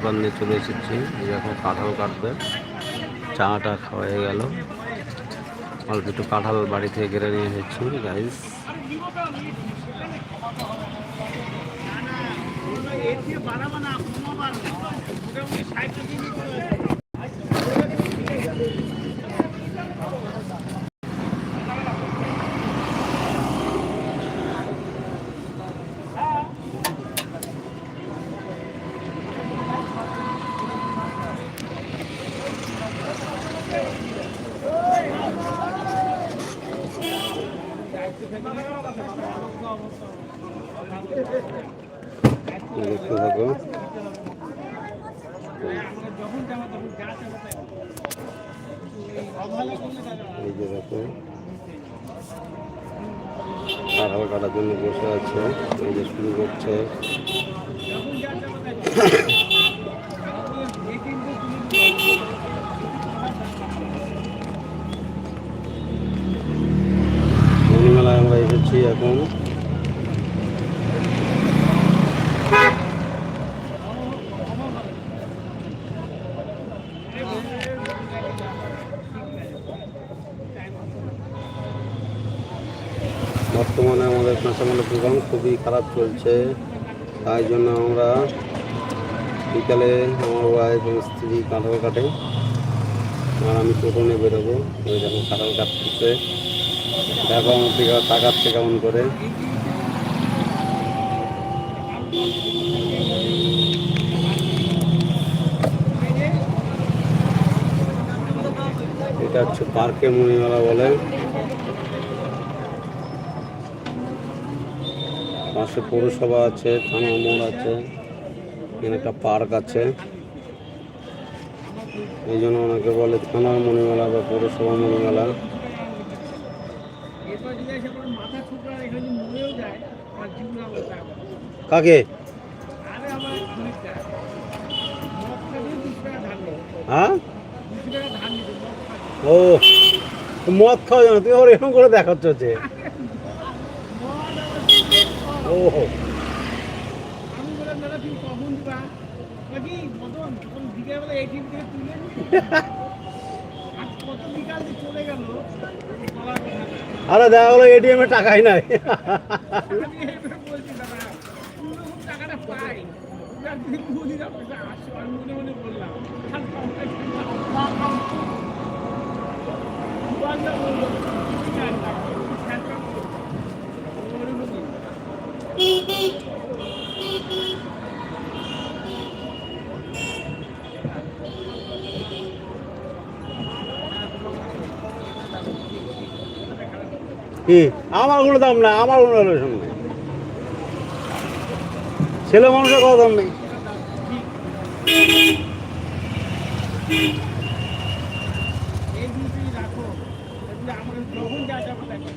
দোকান নিয়ে চলে এসেছি। এখন কাঁঠাল কাটবে। চাটা খাওয়া হয়ে গেল। অল্প একটু কাঁঠাল বাড়ি থেকে কেড়ে নিয়ে এসেছি গাইস দেখতে থাকো এই যে দেখো কাঁঠাল কাটার জন্য বসে আছে এই যে শুরু করছে। মেলায় আমরা এসেছি এখন বর্তমানে আমাদের কাঁচামালের দোকান খুবই খারাপ চলছে। তাই জন্য আমরা বিকালে আমার ওয়াইফ স্ত্রী কাঁঠাল কাটে আর আমি টোটো নিয়ে বেরোবো। ওই যখন কাঁঠাল কাটতেছে। দেখো আমার দিকে তাকাচ্ছে কেমন করে। এটা হচ্ছে পার্কে মণিমেলা বলে। পাশে পৌরসভা আছে থানা মোড় আছে এখানে একটা পার্ক আছে। এই জন্য ওনাকে বলে থানার মণিমেলা বা পৌরসভা মণিমেলা। কাকে? হ্যাঁ। ও মদ খাওয়া জানো তুই ওর এরকম করে দেখাচ্ছ হচ্ছে ও আমি বললাম দাদা কখন বিকেলবেলা কত বিকাল চলে গেল। আরে দেখা এটিএমে টাকাই নাই টাকাটা পাই বললাম আর টাকা কিনলাম। দোকানদার বলল, "ঠিক আছে, টাকা, টাকা বলল।" ওরকমই। আমার কোনো দাম নাই আমার কোনো রিলেশন নেই। ছেলে মানুষের কোনো দাম নেই এই দুটোই রাখো এগুলো আমাকে যখন যা যাব দেখো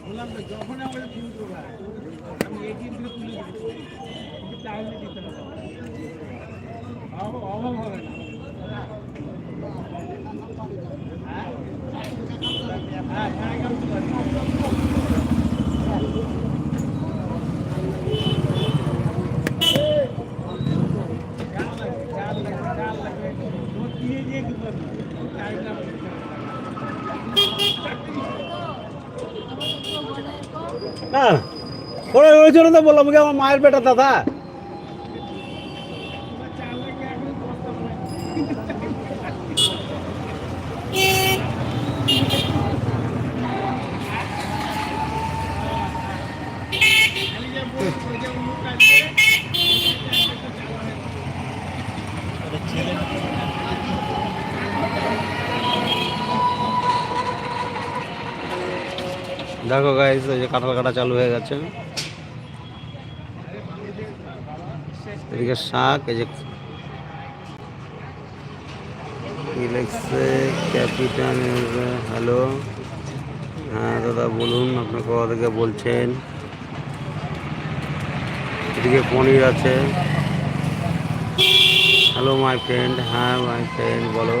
বললাম তো যখন আমাদের তুলতে হবে আমি এটিএম থেকে তুলে দিচ্ছি কিন্তু চাইলে দিতে হবে অভাব হবে না হ্যাঁ হ্যাঁ হ্যাঁ আমি তুলে দিচ্ছি। চাল লাগবে চাল লাগবে চাল লাগবে ও কিনে দিয়ে দিতে হবে চালটা ওরা ওই জন্য তো বললাম আমার মায়ের বেটা দাদা চাল লাগে এখন বস্তা ভরে। খালি যে বলব যে অমুক আসবে, দেখো গাইজ ওই যে কাঁঠাল কাটা চালু হয়ে গেছে। এদিকে শাক, এই যে ক্যাপিটাল হ্যালো। হ্যাঁ দাদা বলুন আপনি কোথা থেকে বলছেন। এদিকে পনির আছে। হ্যালো মাই ফ্রেন্ড হ্যাঁ মাই ফ্রেন্ড বলো।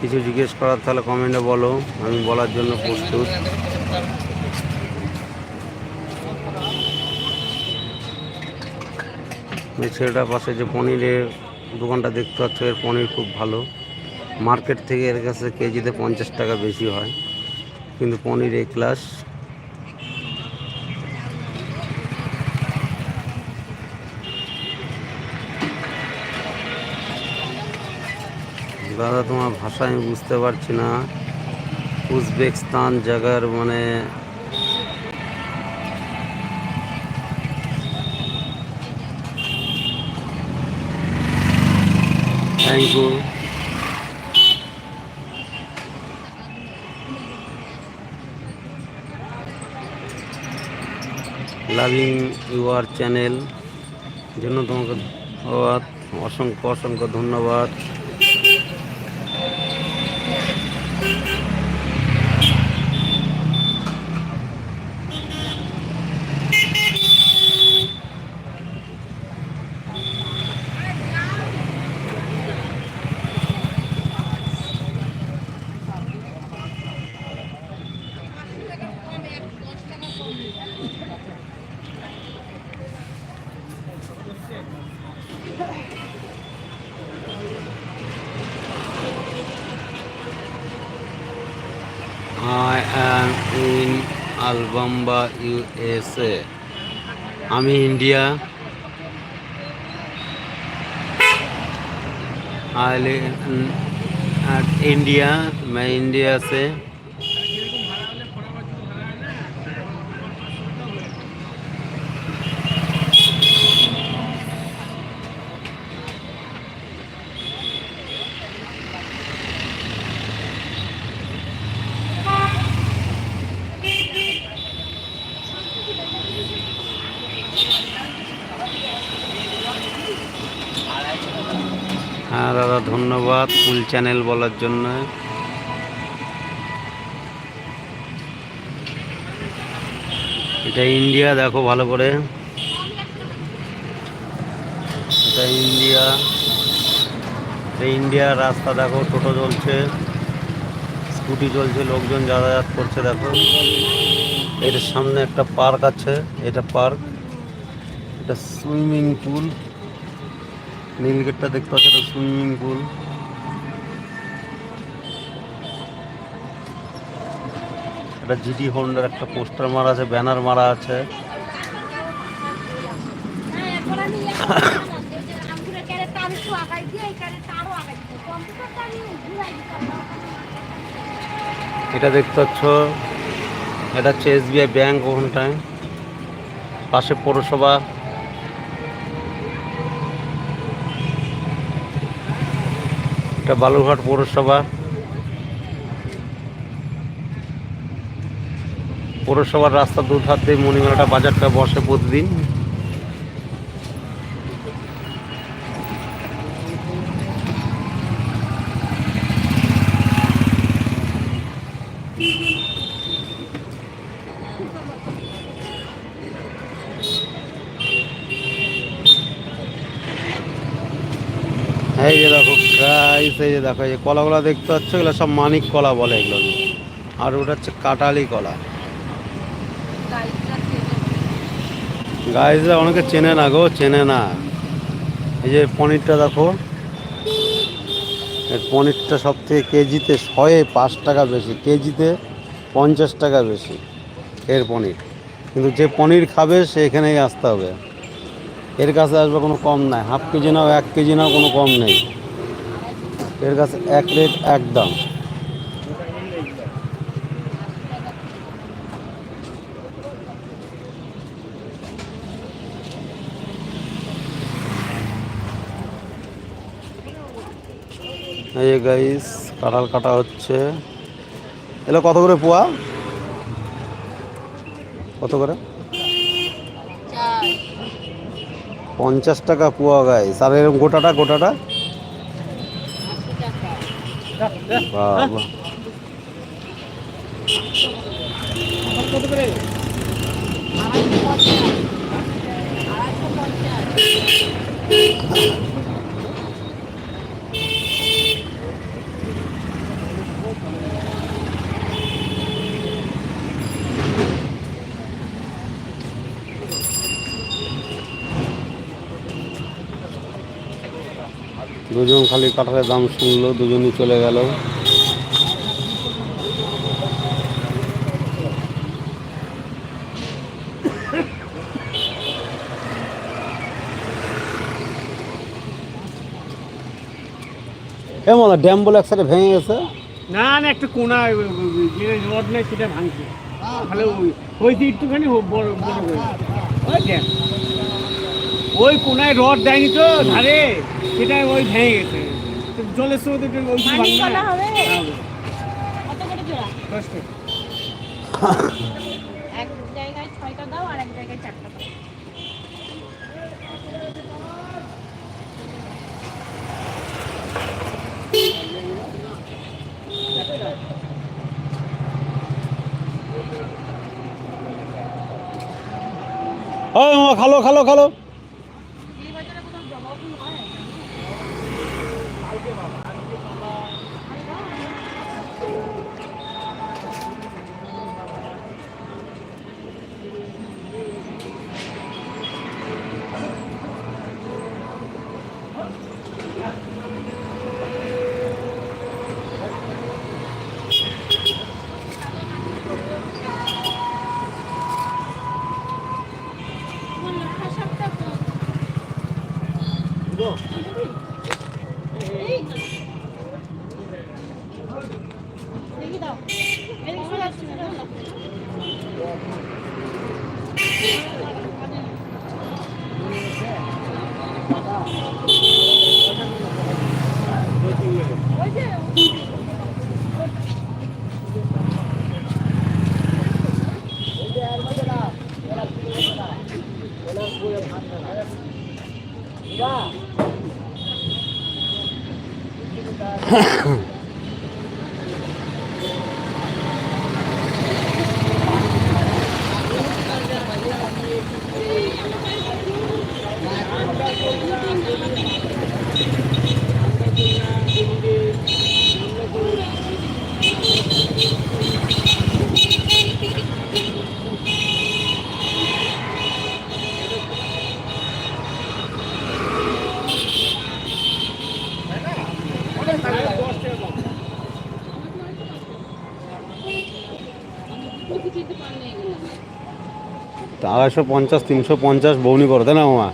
কিছু জিজ্ঞেস করার তাহলে কমেন্টে বলো, আমি বলার জন্য প্রস্তুত। ছেলেটার পাশে যে পনিরের দোকানটা দেখতে পাচ্ছ, এর পনির খুব ভালো। মার্কেট থেকে এর কাছে কেজিতে পঞ্চাশ টাকা বেশি হয়। কিন্তু পনির এ ক্লাস দাদা, তোমার ভাষা আমি বুঝতে পারছি না। উজবেকিস্তান জায়গার মানে thank you loving your channel জন্য তোমাকে ধন্যবাদ। অসংখ্য অসংখ্য ধন্যবাদ। I am in Alabama USA আমি India I live at India मैं इंडिया से ধন্যবাদ ফুল চ্যানেল বলার জন্য। এটা ইন্ডিয়া, দেখো ভালো করে। এটা ইন্ডিয়া। এটা ইন্ডিয়ার রাস্তা দেখো, টোটো চলছে। স্কুটি চলছে, লোকজন যাতায়াত করছে, দেখো। এর সামনে একটা পার্ক আছে, এটা পার্ক। এটা সুইমিং পুল। নীল গেটটা দেখতে পাচ্ছ এটা সুইমিং পুল। এটা জিডি হোন্ডার একটা পোস্টার মারা আছে, ব্যানার মারা আছে। এটা দেখতে পাচ্ছ, এটা হচ্ছে এসবিআই ব্যাংক ওখানটায়, পাশে পৌরসভা। এটা বালুরঘাট পৌরসভা। পৌরসভার রাস্তা দু ধার দিয়ে মণিমেলাটা বাজারটা বসে প্রতিদিন। এই দেখো যে দেখো, এই কলাগুলো দেখতে পাচ্ছ, এগুলো সব মানিক কলা বলে এগুলো। আর ওটা হচ্ছে কাটালি কলা। গাইসরা অনেকে চেনে না গো, চেনে না। এই যে পনিরটা দেখো, এই পনিরটা সব থেকে কেজিতে শয়ে পাঁচ টাকা বেশি, কেজিতে পঞ্চাশ টাকা বেশি এর পনির। কিন্তু যে পনির খাবে, সে এখানেই আসতে হবে। এর কাছে আসবে কোনো কম নাই, হাফ কেজি নাও, এক কেজি নাও, কোনো কম নেই। এর কাছে এক রেট এক দাম এই গাইস কাঁঠাল কাটা হচ্ছে। এগুলো কত করে পোয়া? কত করে? পঞ্চাশ টাকা পোয়া গাইস আর এরকম গোটাটা গোটাটা? বাবা। কত করে দুজন খালি কাঁঠালের দাম শুনলো, দুজনই চলে গেল। এমন, ড্যাম বলে একসাথে ভেঙে গেছে? না না, একটা কোনা যে রড নেই, সেটা ভাঙছে। তাহলে ওই হয়েছে একটুখানি বড় বড় ওই দেখ ওই কোনায় রড দেয়নি তো, ধারে। সেটা ওই ভেঙে গেছে। জলের সময় তো একটু ওই পানি ভাঙবে হবে? হ্যাঁ, এক জায়গায় ছয়টা দাও আর এক জায়গায় চারটা দাও। ওই খালো খালো খালো। Hmm. আড়াইশো পঞ্চাশ, তিনশো পঞ্চাশ বৌনি করে, তাই না মামা?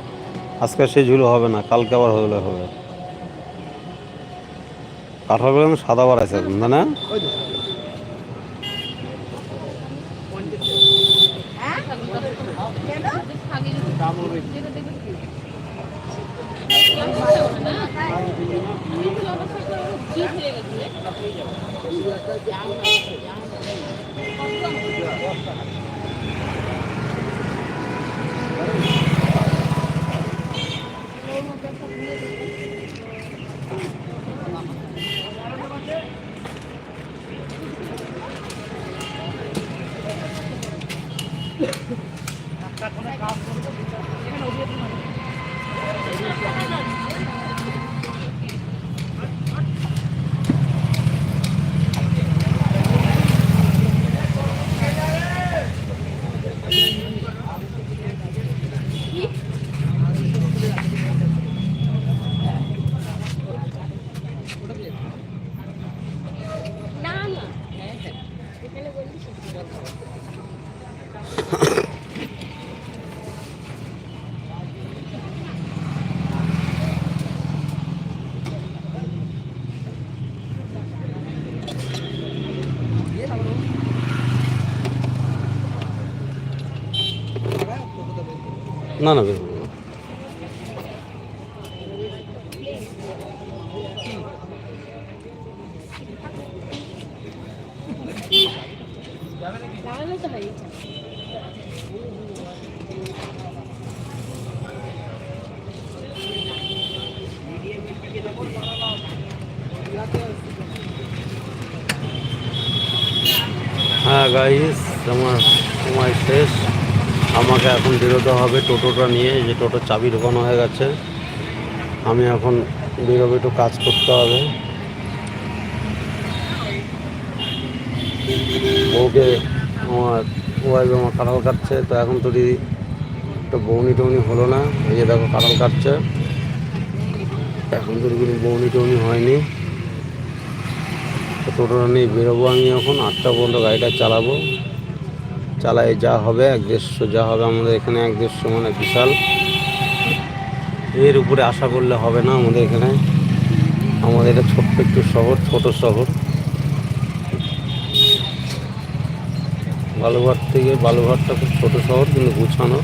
আজকে সেই ঝুলো হবে না, কালকে আবার হলে হবে। কাঁঠালগুলো আমি সাদা বার আছে এখন না? হ্যাঁ? কেন না না বের করব না। লাগানো তো হয়েছে হ্যাঁ গাইস আমার সময় শেষ আমাকে এখন বেরোতে হবে টোটোটা নিয়ে যে টোটোর চাবি ঢোকানো হয়ে গেছে। আমি এখন বেরোবে, একটু কাজ করতে হবে। বউকে, আমার ওয়াইফ আমার কাঁঠাল কাটছে, তো এখন তো দিদি তো বৌনি টৌনি হলো না, এই যে দেখো কাঁঠাল কাটছে। এখন তো কোনো বৌনি টৌনি হয়নি। টোটোটা নিয়ে বেরোবো আমি এখন, আটটা পর্যন্ত গাড়িটা চালাবো। চালায়, যা হবে, এক দেড়শো, যা হবে আমাদের এখানে এক দেড়শো মানে বিশাল। এর উপরে আশা করলে হবে না আমাদের এখানে। আমাদের এটা ছোট্ট একটু শহর, ছোট শহর। বালুঘাট থেকে বালুঘাটটা খুব ছোটো শহর, কিন্তু গুছানো।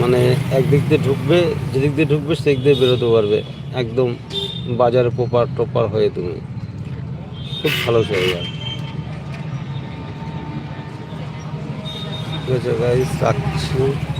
মানে একদিক দিয়ে ঢুকবে, যেদিক দিয়ে ঢুকবে, সেদিক দিয়ে বেরোতে পারবে। একদম বাজারে পোপার টোপার হয়ে তুমি। খুব ভালো জায়গা। ঠিক আছে রাখছি